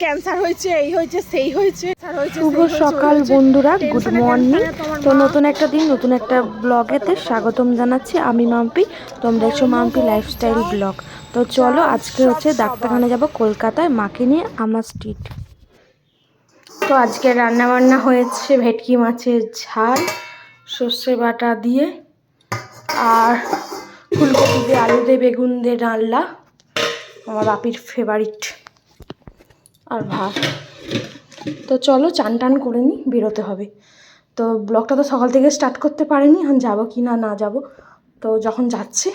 Cancer হয়েছে এই হয়েছে সেই হয়েছে শুভ সকাল বন্ধুরা গুড মর্নিং তো নতুন একটা দিন নতুন একটা ব্লগেতে স্বাগতম জানাচ্ছি আমি মাম্পি। তোমরা মাম্পি লাইফস্টাইল ব্লগ তো চলো আজকে হচ্ছে ডাক্তারখানা যাব কলকাতায় মাকে নিয়ে আমার স্ট্রিট তো আজকে রান্না বান্না হয়েছে ভেটকি মাছের ঝাল সর্ষে বাটা দিয়ে আর ফুলকপি দিয়ে আলু দিয়ে বেগুন দিয়ে ডালনা আমার বাপির ফেভারিট আর ভাত তো চলো চান টান করে নিই, বেরোতে হবে। তো ব্লগটা তো সকাল থেকে স্টার্ট করতে পারিনি, এখন যাব কি না না যাব। তো যখন যাচ্ছে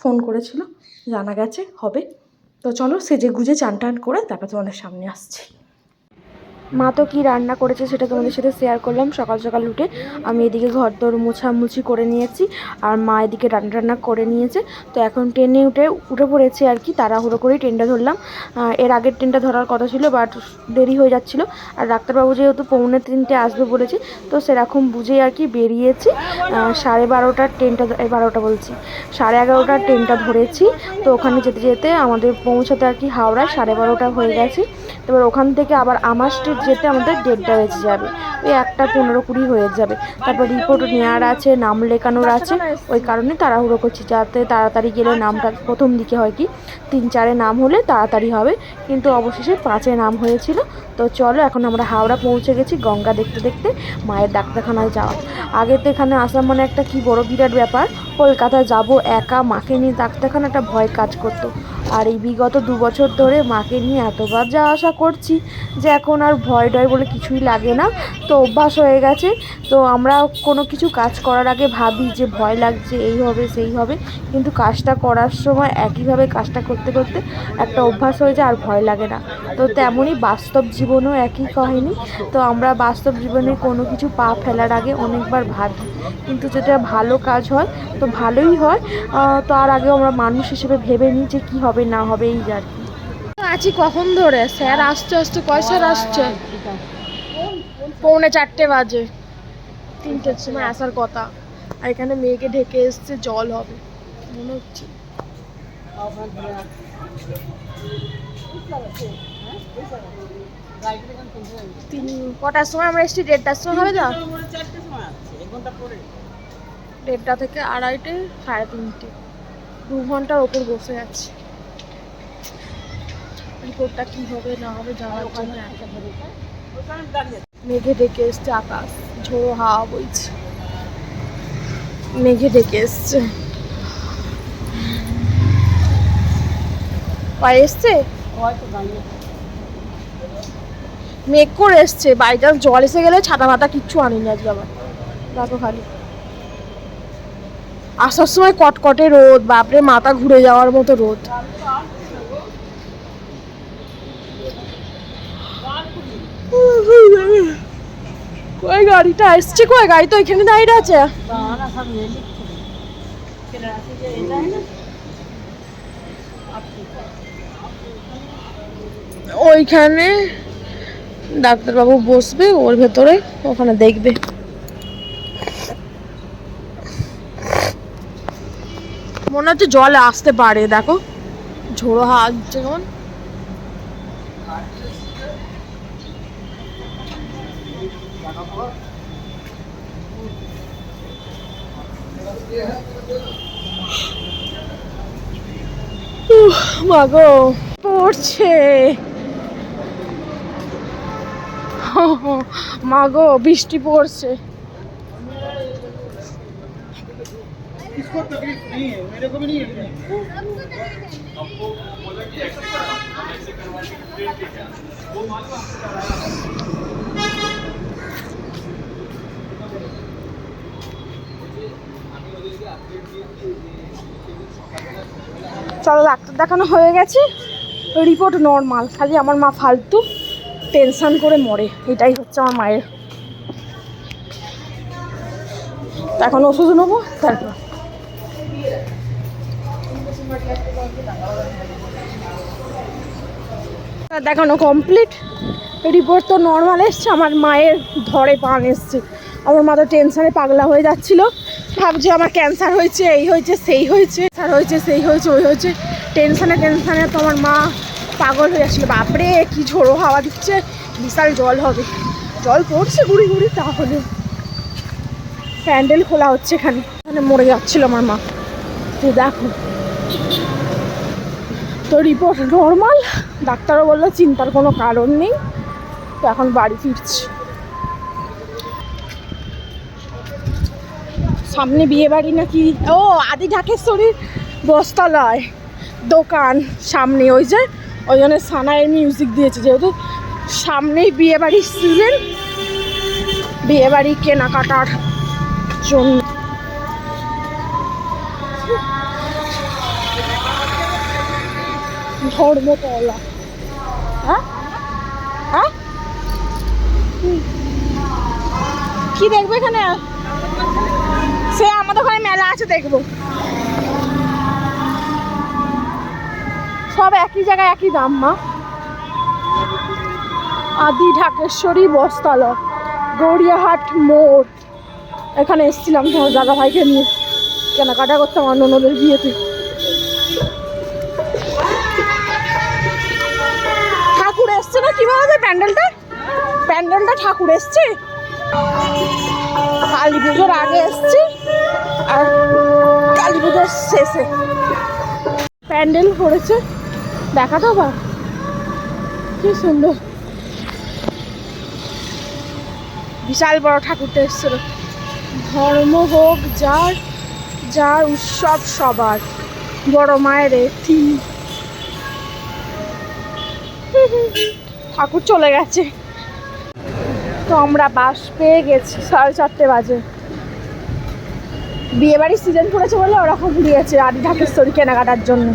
ফোন করেছিল, জানা গেছে, হবে। তো চলো সেজে গুজে চান টান করে তারপর তোমাদের সামনে আসছি। মা তো কী রান্না করেছে সেটা তোমাদের সাথে শেয়ার করলাম। সকাল সকাল উঠে আমি এদিকে ঘর দর মোছামুছি করে নিয়েছি আর মা এদিকে রান্না টান্না করে নিয়েছে। তো এখন ট্রেনে উঠে উঠে পড়েছি আর কি, তাড়াহুড়ো করেই ট্রেনটা ধরলাম। এর আগের ট্রেনটা ধরার কথা ছিল বাট দেরি হয়ে যাচ্ছিল। আর ডাক্তারবাবু যেহেতু পৌনে তিনটে আসবে বলেছে, তো সেরকম বুঝেই আর কি বেরিয়েছি। সাড়ে বারোটার ট্রেনটা বারোটা বলছি। সাড়ে এগারোটার ট্রেনটা ধরেছি। তো ওখানে যেতে যেতে আমাদের পৌঁছাতে আর কি হাওড়ায় সাড়ে বারোটা হয়ে গেছে। এবার ওখান থেকে আবার আমার স্ট্রিট যেতে আমাদের দেড়টা বেজে যাবে। ওই একটা পনেরো কুড়ি হয়ে যাবে। তারপর রিপোর্ট নেওয়ার আছে, নাম লেখানোর আছে। ওই কারণে তাড়াহুড়ো করছি, যাতে তাড়াতাড়ি গেলে নামটা প্রথম দিকে হয় কি, তিন চারে নাম হলে তাড়াতাড়ি হবে। কিন্তু অবশেষে পাঁচে নাম হয়েছিল। তো চলো, এখন আমরা হাওড়া পৌঁছে গেছি গঙ্গা দেখতে দেখতে, মায়ের ডাক্তারখানায় যাওয়া। আগে তো এখানে আসা মানে একটা কি বড় বিরাট ব্যাপার। কলকাতায় যাব একা, মাকে নিয়ে ডাক্তারখানা একটা ভয় কাজ করতো। আর এই বিগত দু বছর ধরে মাকে নিয়ে এতবার যা আশা করছি যে এখন আর ভয় ডয় বলে কিছুই লাগে না, তো অভ্যাস হয়ে গেছে। তো আমরা কোনো কিছু কাজ করার আগে ভাবি যে ভয় লাগছে, এই হবে, সেই হবে। কিন্তু কাজটা করার সময় একইভাবে কাজটা করতে করতে একটা অভ্যাস হয়ে যায় আর ভয় লাগে না। তো তেমনই বাস্তব জীবনেও একই কাহিনী। তো আমরা বাস্তব জীবনে কোনো কিছু পা ফেলার আগে অনেকবার ভাবি। কিন্তু যেটা ভালো কাজ হয়, তো ভালোই হয়। তো আর আগে আমরা মানুষ হিসেবে ভেবে নিই যে কী হবে না হবে, এই আর কি। আছি কখন ধরে? স্যার আসছে আসছে, কয় স্যার আসছে? পৌনে চারটে বাজে। তিনটের সময় আসার কথা। আর এখানে মেয়েকে ঢেকে এসছে, জল হবে, মনে হচ্ছে। তিন, কটার সময় আমরা এসছি? দেড়টার সময় হবে তো? দেড়টা থেকে আড়াইটে, সাড়ে তিনটে। দু ঘণ্টার ওপর বসে আছি। রিপোর্টটা কি হবে, না হবে জানার জন্য মেঘে ডেকে এসছে আকাশ, ঝোড়ো হাওয়া বইছে। মেঘে ডেকে এসছে। পায়ে এসছে? মেঘ করে এসছে বাড়িটা জল এসে গেলে ছাতা মাতা কিচ্ছু আনিনি আজকে আবার। দেখো খালি। আসার সময় কটকটে রোদ, বাপরে মাথা ঘুরে যাওয়ার মতো রোদ। কই গাড়িটা এসছে কই? গাড়ি তো এখানে দাঁড়িয়ে আছে। ওইখানে ডাক্তারবাবু বসবে ওর ভেতরে ওখানে দেখবে। মনে হচ্ছে জল আসতে পারে দেখো। ঝোড়ো হাত উহ, মাগো পড়ছে। মাগো বৃষ্টি পড়ছে। চলো ডাক্তার দেখানো হয়ে গেছে। রিপোর্ট নর্মাল, খালি আমার মা ফালতু টেনশন করে মরে। এটাই হচ্ছে আমার মায়ের। এখন ওষুধ নেব, তারপর। দেখানো কমপ্লিট রিপোর্ট তো নর্মাল এসছে, আমার মায়ের ধরে পান এসছে। আমার মা তো টেনশনে পাগলা হয়ে যাচ্ছিল। ভাবছে আমার ক্যান্সার হয়েছে, এই হয়েছে, সেই হয়েছে ক্যান্সার হয়েছে, সেই হয়েছে, ওই হয়েছে। টেনশানে টেনশানে তো আমার মা পাগল হয়ে যাচ্ছিল বাপরে, কি ঝোড়ো হাওয়া দিচ্ছে, বিশাল জল হবে। জল পড়ছে গুড়ি গুড়ি, তাহলে প্যান্ডেল খোলা হচ্ছে এখানে। এখানে মরে যাচ্ছিল আমার মা। তো দেখো। তো রিপোর্ট নর্মাল ডাক্তারও বলল, চিন্তার কোনো কারণ নেই। তো এখন বাড়ি ফিরছি। সামনে বিয়ে বাড়ি নাকি? ও, আদি ঢাকেশ্বরীর বস্তালয় দোকান সামনে। ওই যে, ওই জন্য সানায়ের মিউজিক দিয়েছে, যেহেতু সামনেই বিয়ে বাড়ির সিজন বিয়ে বাড়ি কেনাকাটার জন্য। ধর্মতলা। হ্যাঁ? হ্যাঁ? কি? দেখবে এখানে? আমাদের ওখানে মেলা আছে, দেখব। সব একই জায়গায় একই দাম, মা। আদি ঢাকেশ্বরী বস্তালয় গড়িয়াহাট মোড়। এখানে এসেছিলাম তোমার দাদা ভাইকে নিয়ে। কেনাকাটা করতাম অন্যদের বিয়েতে। ঠাকুর এসছে না, কি বলা যায় প্যান্ডেলটা? প্যান্ডেলটা ঠাকুর এসছে? কালী পুজোর আগে এসছি। আর কালী পুজোর শেষে। প্যান্ডেল করেছে। দেখা তো বা? কি সুন্দর। বিশাল বড় ঠাকুরটা এসেছিল। ধর্ম হোক, যার যার উৎসব সবার। বড় মায়ের থিম ঠাকুর চলে গেছে। তো আমরা বাস পেয়ে গেছি সাড়ে চারটে বাজে। বিয়ে বাড়ির সিজন পড়েছে বলে ওরকম দিয়েছে আদি ঢাকেশ্বরী কেনাকাটার জন্য।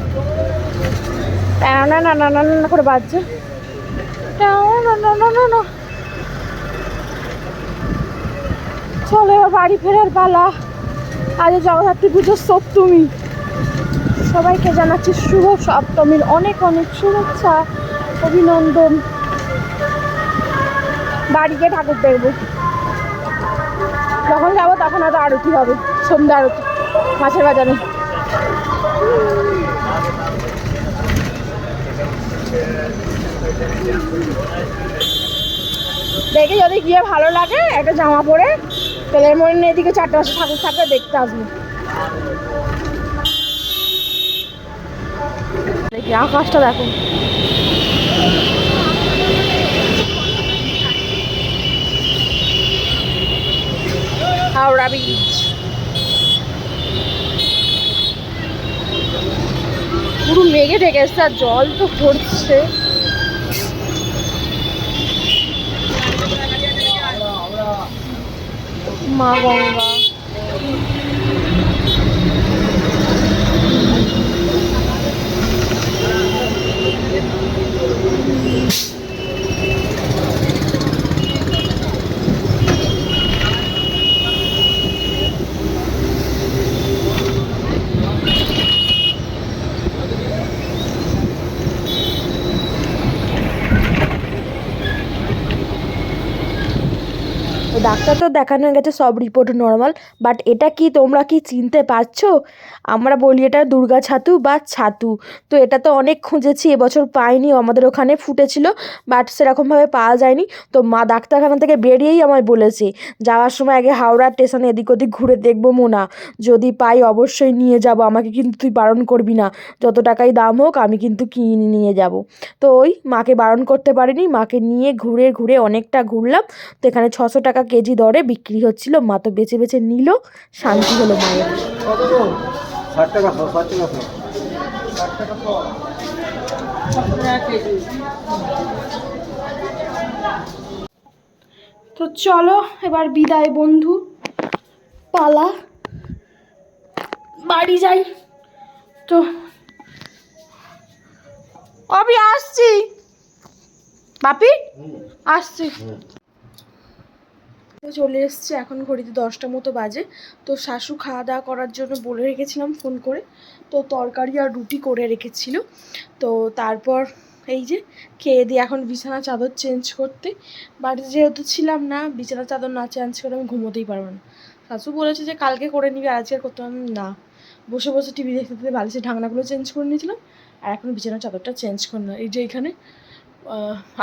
না না না না না করে বাজছে। চলে বাড়ি ফেরার পালা। আজ জগদ্ধাত্রী পুজোর সপ্তমী সবাইকে জানাচ্ছি শুভ সপ্তমীর। অনেক অনেক শুভেচ্ছা, অভিনন্দন। বাড়ি গিয়ে ঠাকুর দেখব। যখন যাব তখন হয়তো আরতি হবে। সন্ধ্যা আরতি, মাছের বাজারে। দেখে যদি গিয়ে ভালো লাগে, একটা জামা পরে, তেলের মনে এদিকে চারটে বছর ঠাকুর থাকলে দেখতে আসব। দেখি আকাশটা দেখো। হাওড়া ব্রিজ পুরো মেঘে ঢেকে এসছে আর জল তো ভরছে। মা গঙ্গা। ডাক্তার তো দেখানো গেছে, সব রিপোর্ট নর্মাল বাট এটা কি তোমরা কি চিনতে পারছ? আমরা বলি এটা দুর্গা ছাতু বা ছাতু। তো এটা তো অনেক খুঁজেছি, এবছর পাইনি, আমাদের ওখানে ফুটেছিল বাট সেরকমভাবে পাওয়া যায়নি। তো মা ডাক্তারখানা থেকে বেরিয়েই আমায় বলেছে, যাওয়ার সময় আগে হাওড়া স্টেশনে এদিক ওদিক ঘুরে দেখব মোনা। যদি পাই অবশ্যই নিয়ে যাব, আমাকে কিন্তু তুই বারণ করবি না। যত টাকাই দাম হোক, আমি কিন্তু কিনে নিয়ে যাব। তো ওই মাকে বারণ করতে পারিনি, মাকে নিয়ে ঘুরে ঘুরে অনেকটা ঘুরলাম। তো এখানে ছশো টাকা কেজি দরে বিক্রি হচ্ছিল। মা তো বেছে বেছে নিল, শান্তি হলো মায়ের। তো চলো এবার বিদায় বন্ধু। পালা। বাড়ি যাই। তো আমি আসছি। বাপি, আসছি। তো চলে এসছে, এখন ঘড়িতে দশটা মতো বাজে। তো শাশু খাওয়া দাওয়া করার জন্য বলে রেখেছিলাম ফোন করে। তো তরকারি আর রুটি করে রেখেছিল। তো তারপর এই যে খেয়ে দিয়ে এখন বিছানা চাদর চেঞ্জ করতে। বাড়িতে যেহেতু ছিলাম না, বিছানা চাদর না চেঞ্জ করে আমি ঘুমোতেই পারব না। শাশু বলেছে যে কালকে করে নিবি, আজকে করতে পারলাম না। বসে বসে টিভি দেখতে দেখতে বালিশের ঢাকনাগুলো চেঞ্জ করে নিয়েছিলাম। আর এখন বিছানার চাদরটা চেঞ্জ করলাম এই যে এখানে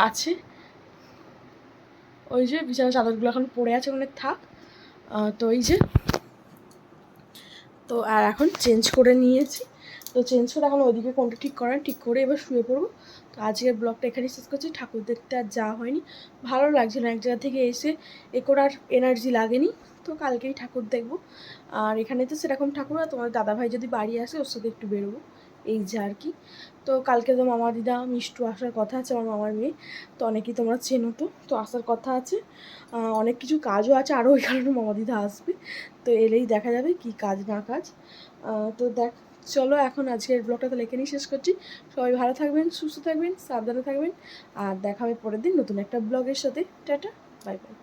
আছে। ওই যে বিছানার চাদরগুলো এখন পড়ে আছে ওখানে থাক। তো এই যে, তো আর এখন চেঞ্জ করে নিয়েছি। তো চেঞ্জ করে এখন ওইদিকে কোনটা ঠিক করেন ঠিক করে এবার শুয়ে পড়ব। তো আজকের ব্লগটা এখানেই শেষ করছি। ঠাকুর দেখতে আর যাওয়া হয়নি। ভালো লাগছিল এক জায়গা থেকে এসে এ করার এনার্জি লাগেনি। তো কালকেই ঠাকুর দেখব। আর এখানে তো সেরকম ঠাকুর আর তোমার দাদাভাই যদি বাড়ি আসে ওর সাথে একটু বেরোবো। এই যে আর কি। তো কালকে তো মামা দিদা মিষ্টু আসার কথা আছে, আমার মামার মেয়ে। তো অনেকেই তোমরা চেনো তো তো আসার কথা আছে। অনেক কিছু কাজও আছে আরও ওই কারণে মামা দিদা আসবে। তো এলেই দেখা যাবে কি কাজ না কাজ। তো দেখ, চলো এখন আজকের ব্লগটা তাহলে এখানেই শেষ করছি। সবাই ভালো থাকবেন, সুস্থ থাকবেন, সাবধানে থাকবেন। আর দেখা হবে পরের দিন নতুন একটা ব্লগের সাথে। Tata bye bye